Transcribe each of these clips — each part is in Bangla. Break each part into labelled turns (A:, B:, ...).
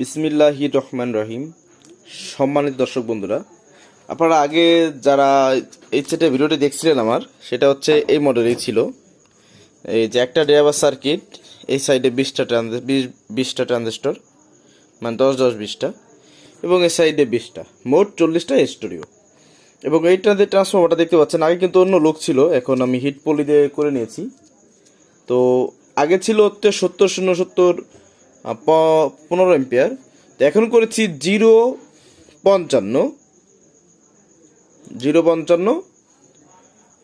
A: বিসমিল্লাহি রহমান রহিম। সম্মানিত দর্শক বন্ধুরা, আপনারা আগে যারা এই সেটে ভিডিওটি দেখছিলেন আমার, সেটা হচ্ছে এই মডেলই ছিল। এই যে একটা ড্রাইভার সার্কিট এই সাইডে বিশটা ট্রানজে বিশটা ট্রানজিস্টর মানে দশ দশ, বিশটা, এবং এই সাইডে বিশটা, মোট চল্লিশটা স্টুডিও এবং এইটা যে ট্রান্সফর্মারটা দেখতে পাচ্ছেন, আগে কিন্তু অন্য লোক ছিল, এখন আমি হিট পলি দিয়ে করে নিয়েছি। তো আগে ছিল হচ্ছে সত্তর, শূন্য, সত্তর পনেরো এম্পিয়ার তো এখন করেছি জিরো পঞ্চান্ন। জিরো পঞ্চান্ন,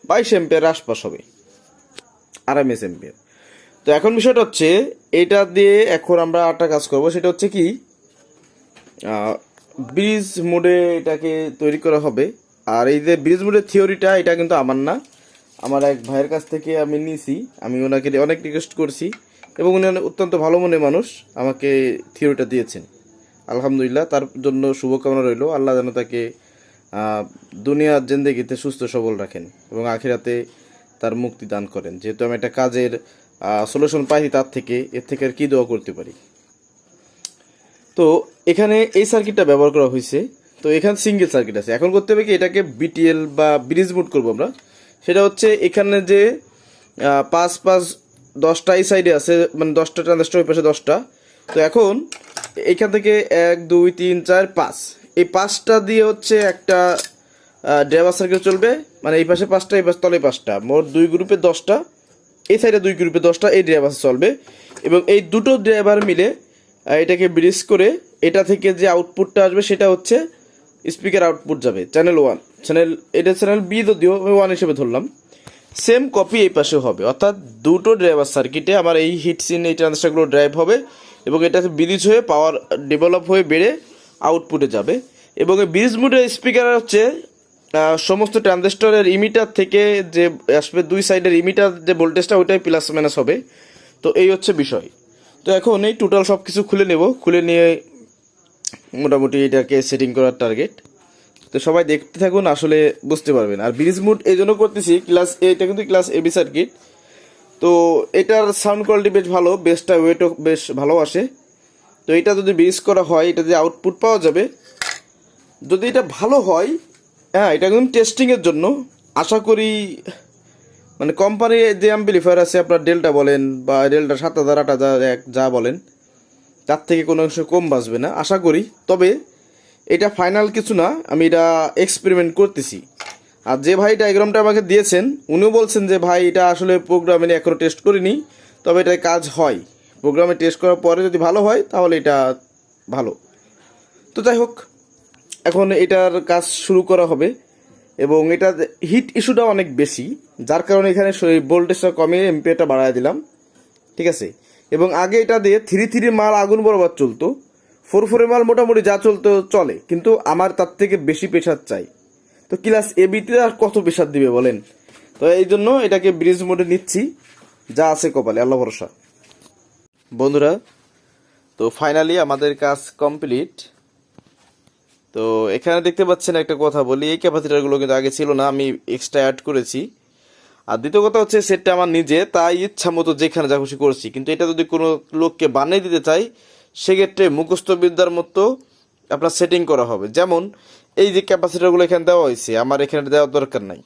A: বাইশ এম্পিয়ার আশপাশ হবে। আড়াইশ এম্পিয়ার তো এখন বিষয়টা হচ্ছে, এটা দিয়ে এখন আমরা আটটা কাজ করব। সেটা হচ্ছে কি ব্রিজ মোডে এটাকে তৈরি করা হবে। আর এই যে ব্রিজ মোডের থিওরিটা এটা কিন্তু আমার না। আমার এক ভাইয়ের কাছ থেকে আমি নিয়েছি আমি ওনাকে অনেক রিকোয়েস্ট করছি। এবং উনি অত্যন্ত ভালো মনে মানুষ, আমাকে থিওরিটা দিয়েছেন। আলহামদুলিল্লাহ, তার জন্য শুভকামনা রইল। আল্লাহ যেন তাকে দুনিয়ার জেন্দেগিতে সুস্থ সবল রাখেন এবং আখিরাতে তার মুক্তি দান করেন। যেহেতু আমি একটা কাজের সলিউশন পাইছি তার থেকে, এর থেকে আর কী দোয়া করতে পারি? তো, এখানে এই সার্কিটটা ব্যবহার করা হয়েছে। তো, এখানে সিঙ্গেল সার্কিট আছে। এখন করতে হবে কি, এটাকে বিটিএল বা ব্রিজ মুড করব আমরা। সেটা হচ্ছে এখানে যে পাঁচ পাঁচ দশটা এই সাইডে আছে মানে দশটা ট্রানজিস্টর ওই পাশে দশটা। তো এখন এখান থেকে এক, দুই, তিন, চার, পাঁচ। এই পাঁচটা দিয়ে হচ্ছে একটা ড্রাইভার সার্কিট চলবে। মানে এই পাশে পাঁচটা, এই পাশে তলে পাঁচটা। মোট দুই গ্রুপে দশটা। এই সাইডে দুই গ্রুপে দশটা, এই ড্রাইভার চলবে। এবং এই দুটো ড্রাইভার মিলে এটাকে ব্রিজ করে এটা থেকে যে আউটপুটটা আসবে সেটা হচ্ছে স্পিকার আউটপুট যাবে চ্যানেল ওয়ান চ্যানেল এটা চ্যানেল বি যদিও ওয়ান হিসেবে ধরলাম। সেম কপি এই পাশে হবে। অর্থাৎ দুটো ড্রাইভার সার্কিটে আমার এই হিট সিন এই ট্রানজিস্টারগুলো ড্রাইভ হবে এবং এটাতে ব্রিজ হয়ে পাওয়ার ডেভেলপ হয়ে বেড়ে আউটপুটে যাবে। এবং এই ব্রিজ মুডের স্পিকার হচ্ছে সমস্ত ট্রানজিস্টরের ইমিটার থেকে যে আসবে দুই সাইডের ইমিটার যে ভোল্টেজটা ওইটাই প্লাস মাইনাস হবে। তো এই হচ্ছে বিষয়। তো এখন এই টোটাল সব কিছু খুলে নেব। খুলে নিয়ে মোটামুটি এটাকে সেটিং করার টার্গেট তো সবাই দেখতে থাকুন, আসলে বুঝতে পারবেন। আর ব্রিজ মুড এই জন্য করতেছি ক্লাস এটা কিন্তু ক্লাস এবি সার্কিট তো এটার সাউন্ড কোয়ালিটি বেশ ভালো বেসটা ওয়েটও বেশ ভালো আসে। তো এটা যদি ব্রিজ করা হয়, এটা যে আউটপুট পাওয়া যাবে। যদি এটা ভালো হয় হ্যাঁ এটা কিন্তু টেস্টিংয়ের জন্য। আশা করি মানে কোম্পানি যে অ্যাম্পলিফায়ার আছে, আপনার ডেল্টা বলেন বা ডেল্টা সাত হাজার, আট হাজার, এক, যা বলেন, তার থেকে কোনো অংশ কম বাঁচবে না, আশা করি। তবে এটা ফাইনাল কিছু না, আমি এটা এক্সপেরিমেন্ট করতেছি। আর যে ভাই ডায়াগ্রামটা আমাকে দিয়েছেন, উনিও বলছেন যে, ভাই, এটা আসলে প্রোগ্রামে এখনও টেস্ট করিনি, তবে এটা কাজ হয়। প্রোগ্রামে টেস্ট করার পরে যদি ভালো হয়, তাহলে এটা ভালো। তো যাই হোক, এখন এটার কাজ শুরু করা হবে। এবং এটা হিট ইস্যুটা অনেক বেশি, যার কারণে এখানে ভোল্টেজটা কমিয়ে এমপিএটা বাড়ায় দিলাম। ঠিক আছে? এবং আগে এটা দিয়ে থ্রি থ্রি মাল আগুন বরাবর চলতো। ফোর ফোরে মাল মোটামুটি যা চলতো চলে, কিন্তু আমার তার থেকে বেশি প্রেশার চাই। তো ক্লাস এবিতে আর কত প্রেশার দিবে বলেন? তো এই জন্য এটাকে ব্রিজ মোডে নিচ্ছি। যা আছে কপালে, আল্লাহ ভরসা। বন্ধুরা, তো ফাইনালি আমাদের কাজ কমপ্লিট তো এখানে দেখতে পাচ্ছেন একটা কথা বলি, এই ক্যাপাসিটারগুলো কিন্তু আগে ছিল না, আমি এক্সট্রা অ্যাড করেছি। আর দ্বিতীয় কথা হচ্ছে সেটটা আমার নিজে, তাই ইচ্ছা মতো যেখানে যা খুশি করছি। কিন্তু এটা যদি কোনো লোককে বানিয়ে দিতে চাই সেক্ষেত্রে মুখস্থবিদ্যার মতো আপনার সেটিং করা হবে। যেমন, এই যে ক্যাপাসিটারগুলো এখানে দেওয়া হয়েছে, আমার এখানে দেওয়ার দরকার নাই।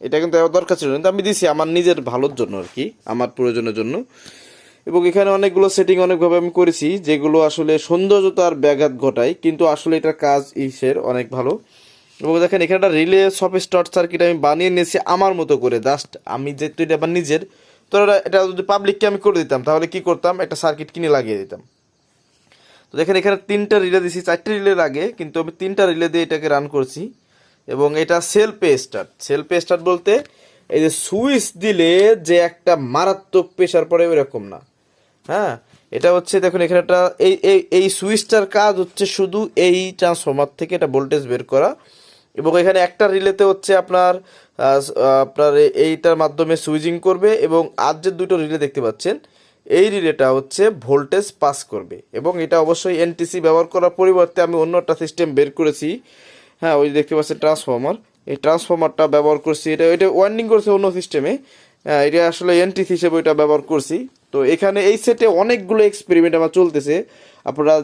A: এটা কিন্তু দেওয়ার দরকার ছিল কিন্তু আমি দিছি আমার নিজের ভালোর জন্য আর কি, আমার প্রয়োজনের জন্য। এবং এখানে অনেকগুলো সেটিং অনেকভাবে আমি করেছি, যেগুলো আসলে সৌন্দর্যতার ব্যাঘাত ঘটায়, কিন্তু আসলে এটার কাজ ইসের অনেক ভালো। এবং দেখেন, এখানে একটা রিলে সব স্টট সার্কিট আমি বানিয়ে নিয়েছি আমার মতো করে। জাস্ট আমি যেহেতু এটা আমার নিজের, তো এটা- যদি পাবলিককে আমি করে দিতাম, তাহলে কি করতাম? একটা সার্কিট কিনে লাগিয়ে দিতাম। তো দেখেন, এখানে তিনটা রিলে দিছি। চারটে রিলে লাগে, কিন্তু আমি তিনটা রিলে দিয়ে এটাকে রান করছি। এবং এটা self start self start বলতে এই যে সুইচ দিলে যে একটা মারাত্মক প্রেশার পড়ে এরকম না। হ্যাঁ? এটা হচ্ছে, দেখুন, এখানে একটা এই এই সুইচটার কাজ হচ্ছে শুধু এই ট্রান্সফর্মার থেকে এটা ভোল্টেজ বের করা। এবং এখানে একটা রিলেতে হচ্ছে আপনার আপনার এইটার মাধ্যমে সুইচিং করবে। এবং আর যে দুটো রিলে দেখতে পাচ্ছেন এই রিলেটা হচ্ছে ভোল্টেজ পাস করবে এবং এটা অবশ্যই এনটিসি ব্যবহার করার পরিবর্তে আমি অন্য একটা সিস্টেম বের করেছি। হ্যাঁ ওই দেখতে পাচ্ছেন ট্রান্সফর্মার এই ট্রান্সফর্মারটা ব্যবহার করছি। এটা এটা ওয়ার্নিং করছে অন্য সিস্টেমে। হ্যাঁ, এটা আসলে এনটিস হিসেবে এটা ব্যবহার করছি। তো এখানে এই সেটে অনেকগুলো এক্সপেরিমেন্ট আমার চলতেছে। আপনারা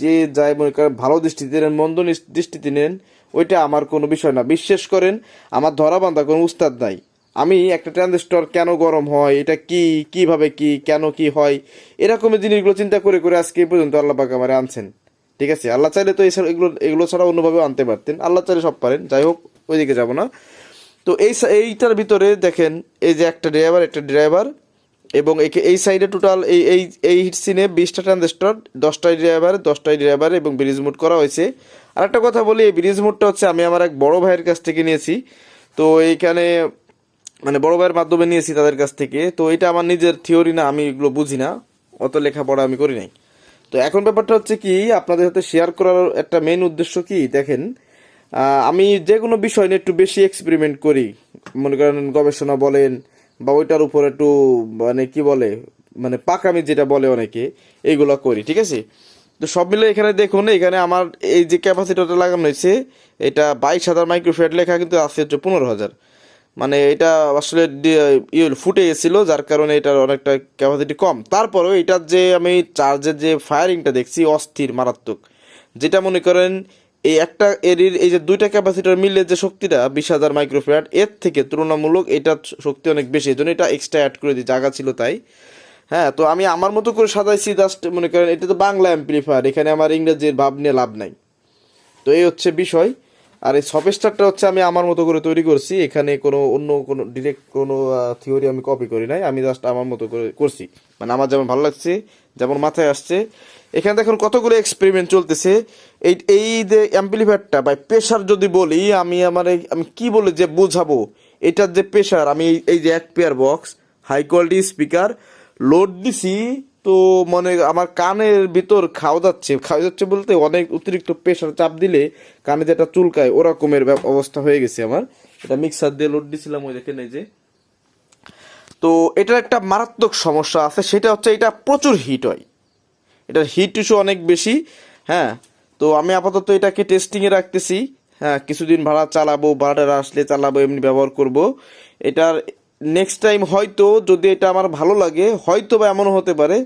A: যে যাই মনে করেন ভালো দৃষ্টিতে নেন মন্দ দৃষ্টিতে নেন ওইটা আমার কোনো বিষয় না। বিশ্বাস করেন আমার ধরা বান্ধা কোনো উস্তাদ নাই। আমি একটা ট্রানজিস্টর কেন গরম হয়? এটা কি? কীভাবে কি? কেন কি হয়? এরকমের জিনিসগুলো চিন্তা করে করে আজকে এই পর্যন্ত আল্লাহ পাক আমার আনছেন। ঠিক আছে? আল্লাহ চাইলে তো এছাড়া এগুলো এগুলো ছাড়া অন্যভাবেও আনতে পারতেন। আল্লাহ চাইলে সব পারেন। যাই হোক, ওইদিকে যাব না। তো এই এইটার ভিতরে দেখেন, এই যে একটা ড্রাইভার একটা ড্রাইভার এবং একে, এই সাইডে টোটাল এই এই এই সিনে বিশটা ট্রানজিস্টর দশটাই ড্রাইভার দশটাই ড্রাইভার এবং ব্রিজ মোড করা হয়েছে। আর একটা কথা বলি, এই ব্রিজ মোডটা হচ্ছে আমি আমার এক বড় ভাইয়ের কাছ থেকে নিয়েছি। তো এইখানে মানে বড় ভাইয়ের মাধ্যমে নিয়েছি তাদের কাছ থেকে। তো এটা আমার নিজের থিওরি না, আমি এগুলো বুঝি না। অত লেখাপড়া আমি করি নাই। তো এখন ব্যাপারটা হচ্ছে কি, আপনাদের সাথে শেয়ার করার একটা মেইন উদ্দেশ্য কি, দেখেন আমি যে কোনো বিষয় নিয়ে একটু বেশি এক্সপেরিমেন্ট করি। মনে করেন গবেষণা বলেন, বা ওইটার উপর একটু মানে কি বলে মানে পাকামি যেটা বলে অনেকে, এইগুলো করি, ঠিক আছে? তো সব মিলে এখানে দেখুন, এখানে আমার এই যে ক্যাপাসিটারটা লাগানো হয়েছে, এটা বাইশ হাজার মাইক্রোফেট লেখা কিন্তু আছে হচ্ছে পনেরো হাজার। মানে এটা আসলে ফুটে গেছিল যার কারণে এটার অনেকটা ক্যাপাসিটি কম। তারপরেও এটার যে আমি চার্জের যে ফায়ারিংটা দেখছি অস্থির, মারাত্মক। যেটা মনে করেন, এই একটা এরির, এই যে দুইটা ক্যাপাসিটার মিলে যে শক্তিটা, বিশ হাজার মাইক্রোফ্যাট এর থেকে তুলনামূলক এটার শক্তি অনেক বেশি। এই জন্য এটা এক্সট্রা অ্যাড করে দিই জায়গা ছিল তাই। হ্যাঁ তো আমি আমার মতো করে সাজাইছি জাস্ট মনে করেন, এটা তো বাংলা অ্যাম্প্লিফায়ার এখানে আমার ইংরেজির ভাব নিয়ে লাভ নাই। তো এই হচ্ছে বিষয়। আর এই সফটস্টারটা হচ্ছে আমি আমার মতো করে তৈরি করছি। এখানে কোনো অন্য কোনো ডিরেক্ট কোনো থিওরি আমি কপি করি নাই। আমি জাস্ট আমার মতো করে করছি। মানে আমার যেমন ভালো লাগছে, যেমন মাথায় আসছে। এখানে দেখুন কতগুলো এক্সপেরিমেন্ট চলতেছে। এই এই যে অ্যাম্পলিফায়ারটা বা প্রেশার যদি বলি, আমি আমার আমি কি বলে যে বোঝাবো? এটার যে প্রেশার আমি এই যে এক pair box high quality speaker load দিছি তো মনে আমার কানের ভিতর খাওয়া যাচ্ছে। খাওয়া যাচ্ছে বলতে অনেক অতিরিক্ত প্রেশার চাপ দিলে কানে যেটা চুলকায় ওরকমের অবস্থা হয়ে গেছে আমার। এটা মিক্সার দিয়ে লোড দিছিলাম ওই দেখেন এই যে। তো এটার একটা মারাত্মক সমস্যা আছে, সেটা হচ্ছে এটা প্রচুর হিট হয়। এটার হিট ইস্যু অনেক বেশি হ্যাঁ। তো আমি আপাতত এটাকে টেস্টিংয়ে রাখতেছি। হ্যাঁ কিছুদিন ভাড়া চালাবো, ভাড়াটা আসলে চালাবো, এমনি ব্যবহার করব। এটার নেক্সট টাইম হয়তো যদি এটা আমার ভালো লাগে হয়তো বা এমনও হতে পারে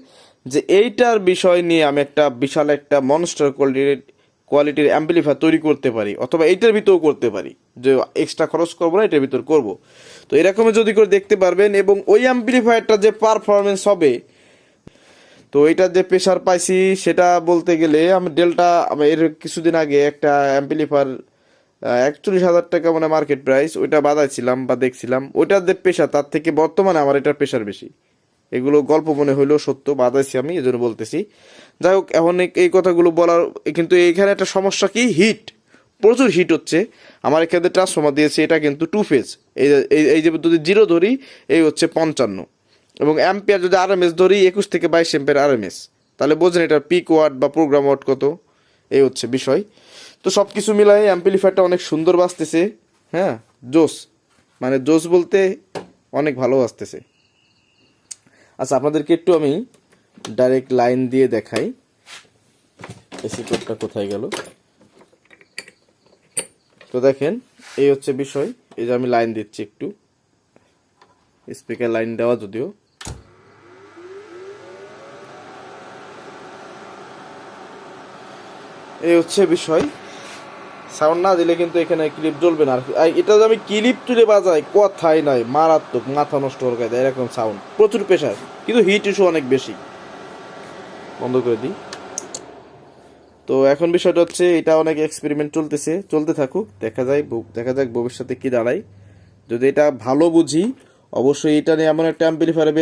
A: যে এইটার বিষয় নিয়ে আমি একটা বিশাল একটা মনস্টার কোয়ালিটির কোয়ালিটির অ্যাম্পলিফায়ার তৈরি করতে পারি, অথবা এইটার ভিতরেও করতে পারি, যে এক্সট্রা খরচ করব না, এটার ভিতর করব। তো এরকমই যদি করে দেখতে পারবেন, এবং ওই অ্যাম্পলিফায়ারটা যে পারফরমেন্স হবে, তো এটার যে প্রেশার পাইছি, সেটা বলতে গেলে আমি ডেলটা এর কিছুদিন আগে একটা অ্যাম্পলিফার একচল্লিশ হাজার টাকা মানে মার্কেট প্রাইস ওইটা বাদাইছিলাম বা দেখছিলাম। ওইটার যে পেশা তার থেকে বর্তমানে আমার এটার পেশার বেশি। এগুলো গল্প মনে হইলেও সত্য, বাদাইছি আমি এই জন্য বলতেছি। যাই হোক, এখন এই- কথাগুলো বলার কিন্তু এইখানে একটা সমস্যা কি? হিট প্রচুর হিট হচ্ছে। আমার এখানে ট্রান্সফর্মার দিয়েছে, এটা কিন্তু টু ফেজ এই এই যে যদি জিরো ধরি, এই হচ্ছে পঞ্চান্ন। এবং অ্যাম্পিয়ার যদি আরএমএস ধরি, একুশ থেকে বাইশ এম্পের আরএমএস তাহলে বোঝেন এটা পিক ওয়াট বা প্রোগ্রাম ওয়াট কত? এই হচ্ছে বিষয়। তো সব কিছু মিলাই অ্যাম্পলিফায়ারটা অনেক সুন্দর বাজতেছে। হ্যাঁ জোস মানে জোস বলতে অনেক ভালো বাজতেছে। আচ্ছা আপনাদেরকে একটু আমি ডাইরেক্ট লাইন দিয়ে দেখাই। এসি কোডটা কোথায় গেল? তো দেখেন, এই হচ্ছে বিষয়। এই যে আমি লাইন দিচ্ছি একটু। স্পিকার লাইন দেওয়া যদিও। এই হচ্ছে বিষয়। সাউন্ড না দিলে কিন্তু এখানে ক্লিপ জ্বলবে না। আর এটা যদি আমি ক্লিপ তুলে বাজাই, কথাই নয় মারাত্মক মাথা নষ্ট করে দেয় এরকম সাউন্ড। প্রচুর প্রেশার কিন্তু হিট ইস্যু অনেক বেশি। বন্ধ করে দিই। তো এখন বিষয়টা হচ্ছে, এটা অনেক এক্সপেরিমেন্ট চলতেছে, চলতে থাকুক, দেখা যায় দেখা যাক ভবিষ্যতে কি দাঁড়ায়। যদি এটা ভালো বুঝি, অবশ্যই এটা নিয়ে এমন একটা অ্যাম্পলিফায়ার বের